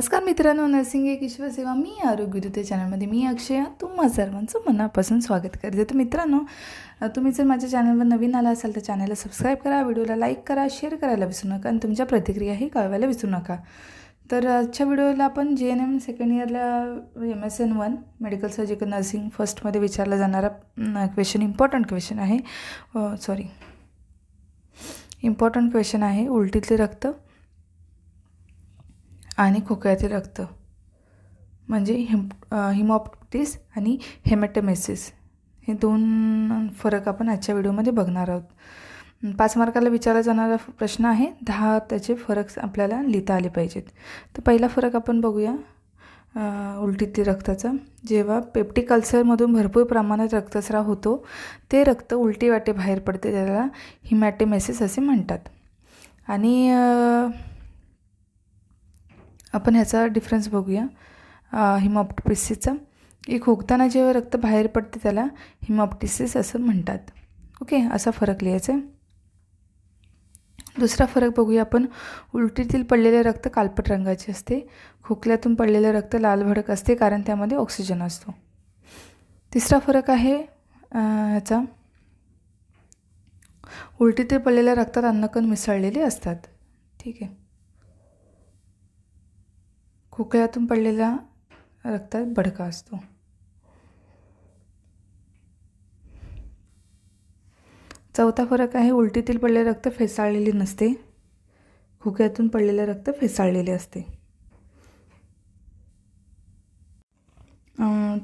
नमस्कार मित्रांनो नर्सिंग एक ईश्वर सेवा. मी आरोग्य त्या चॅनलमध्ये मी अक्षया. तुम्हा सर्वांचं मनापासून स्वागत करते. तर मित्रांनो तुम्ही जर माझ्या चॅनलवर नवीन आला असाल तर चॅनलला सबस्क्राईब करा व्हिडिओला लाईक करा शेअर करायला विसरू नका आणि तुमच्या प्रतिक्रियाही कळवायला विसरू नका. तर आजच्या व्हिडिओला आपण जे एन एम सेकंड इयरला M S N one medical surgical nursing फर्स्टमध्ये विचारला जाणारा क्वेश्चन इम्पॉर्टंट क्वेश्चन आहे. सॉरी इम्पॉर्टंट क्वेश्चन आहे. उलटीतले रक्त. आणि खोकल्यातील रक्त. म्हणजे हिम हिमॉप्टिस आणि हेमॅटमेसिस. हे दोन फरक आपण आजच्या व्हिडिओमध्ये बघणार आहोत. पाच मार्काला विचारला जाणारा प्रश्न आहे दहा त्याचे फरक आपल्याला लिहिता आले पाहिजेत. तर पहिला फरक आपण बघूया अ, उलटीतली रक्ताचा. जेव्हा पेप्टिक अल्सरमधून भरपूर प्रमाणात रक्तस्राव होतो ते रक्त उलटी वाटे बाहेर पडते त्याला हिमॅटेमेसिस असे म्हणतात. आणि आपण ह्याचा डिफरन्स बघूया. हिमॉप्टिसिसचा एक खोकताना जेव्हा रक्त बाहेर पडते त्याला हिमॉप्टिसिस असं म्हणतात. ओके? असा फरक लिहायचा आहे. दुसरा फरक बघूया आपण. उलटीतील पडलेले रक्त कालपट रंगाचे असते. खोकल्यातून पडलेले रक्त लाल भडक असते कारण त्यामध्ये ऑक्सिजन असतो. तिसरा फरक आहे ह्याचा. उलटीतील पडलेल्या रक्तात अन्नकण मिसळलेले असतात. ठीक आहे. खोकल्यातून पडलेला रक्तात भडका असतो. चौथा फरक आहे उलटीतील पडलेले रक्त फेसाळलेले नसते. खोक्यातून पडलेले रक्त फेसाळलेले असते.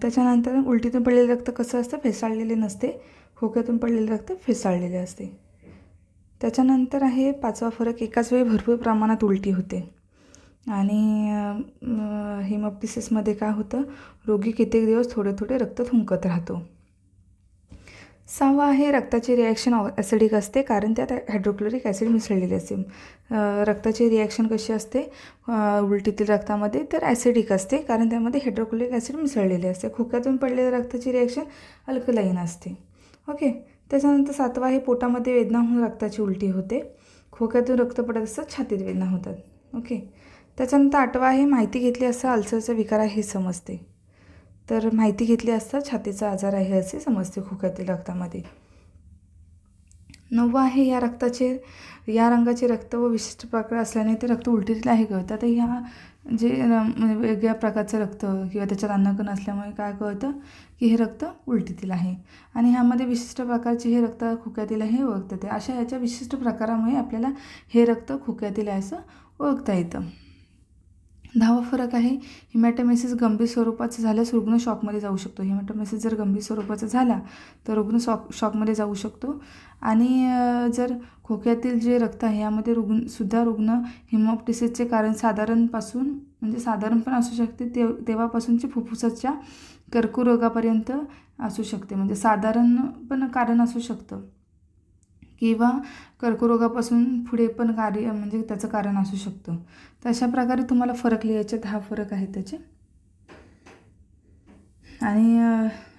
त्याच्यानंतर उलटीतून पडलेले रक्त कसं असतं? फेसाळलेले नसते. खोक्यातून पडलेले रक्त फेसाळलेले असते. त्याच्यानंतर आहे पाचवा फरक एकाच वेळी भरपूर प्रमाणात उलटी होते. आणि हिमॉप्टिसिसमध्ये काय होतं? रोगी कित्येक दिवस थोडे थोडे रक्त थुंकत राहतो. सहावा आहे रक्ताची रिॲक्शन ॲसिडिक असते कारण त्यात हायड्रोक्लोरिक ॲसिड मिसळलेले असते. रक्ताची रिॲक्शन कशी असते? उलटीतील रक्तामध्ये तर ॲसिडिक असते कारण त्यामध्ये हायड्रोक्लोरिक ॲसिड मिसळलेले असते. खोक्यातून पडलेल्या रक्ताची रिॲक्शन अल्कलाईन असते. ओके त्याच्यानंतर सातवा आहे पोटामध्ये वेदना होऊन रक्ताची उलटी होते. खोक्यातून रक्त पडत असतात छातीत वेदना होतात. ओके त्याच्यानंतर आठवा आहे माहिती घेतली असता अल्सरचा विकार आहे हे समजते. तर माहिती घेतली असता छातीचा आजार आहे असे समजते खोक्यातील रक्तामध्ये. नववा आहे या रक्ताचे या रंगाचे रक्त व विशिष्ट प्रकार असल्याने ते रक्त उलटीतील आहे कळतं. आता ह्या जे र- म्हणजे वेगळ्या प्रकारचं रक्त किंवा त्याच्यात अन्नकण असल्यामुळे काय कळतं? की हे रक्त उलटीतील आहे. आणि ह्यामध्ये विशिष्ट प्रकारचे हे रक्त खोक्यातील आहे हे ओळखतं ते अशा ह्याच्या विशिष्ट प्रकारामुळे आपल्याला हे रक्त खोक्यातील आहे असं ओळखता येतं. दहावा फरक आहे. हिमॅटोमेसिस गंभीर स्वरूपाचं झाल्यास रुग्ण शॉकमध्ये जाऊ शकतो. हिमॅटोमेसिस जर गंभीर स्वरूपाचा झाला तर रुग्ण शॉक शॉकमध्ये जाऊ शकतो. आणि जर खोक्यातील जे रक्त आहे यामध्ये रुग्ण सुद्धा रुग्ण हिमॉप्टिसिसचे कारण साधारणपासून म्हणजे साधारण पण असू शकते ते तेव्हापासूनचे फुफ्फुसाच्या कर्करोगापर्यंत असू शकते. म्हणजे साधारण पण कारण असू शकतं. किंवा कर्करोगापासून पुढे पण कार्य म्हणजे त्याचं कारण असू शकतं. तर अशा प्रकारे तुम्हाला फरक लिहायचे हा फरक आहे त्याचे. आणि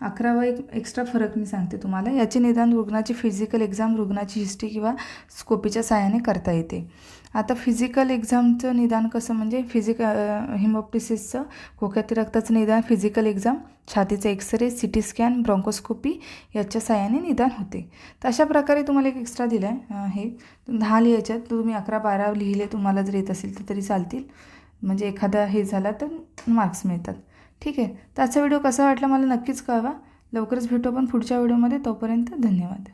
अकरावा एक एक्स्ट्रा फरक मी सांगते तुम्हाला. याचे निदान रुग्णाची फिजिकल एक्झाम रुग्णाची हिस्ट्री किंवा स्कोपीच्या साहाय्याने करता येते. आता फिजिकल एक्झामचं निदान कसं म्हणजे फिजिक हिमॉप्टिसिसचं खोक्यातील रक्ताचं निदान physical exam छातीचं x ray C T scan bronchoscopy याच्या साहाय्याने निदान होते. तर अशा प्रकारे तुम्हाला एक एक्स्ट्रा दिलं आहे हे. दहा लिहायच्यात तुम्ही अकरा बारा लिहिले तुम्हाला जर येत असेल तर तरी चालतील. म्हणजे एखादा हे झाला तर मार्क्स मिळतात. ठीक आहे. तर आजचा व्हिडिओ कसा वाटला मला नक्कीच कळवा. लवकरच भेटू आपण पुढच्या व्हिडिओमध्ये. तोपर्यंत धन्यवाद.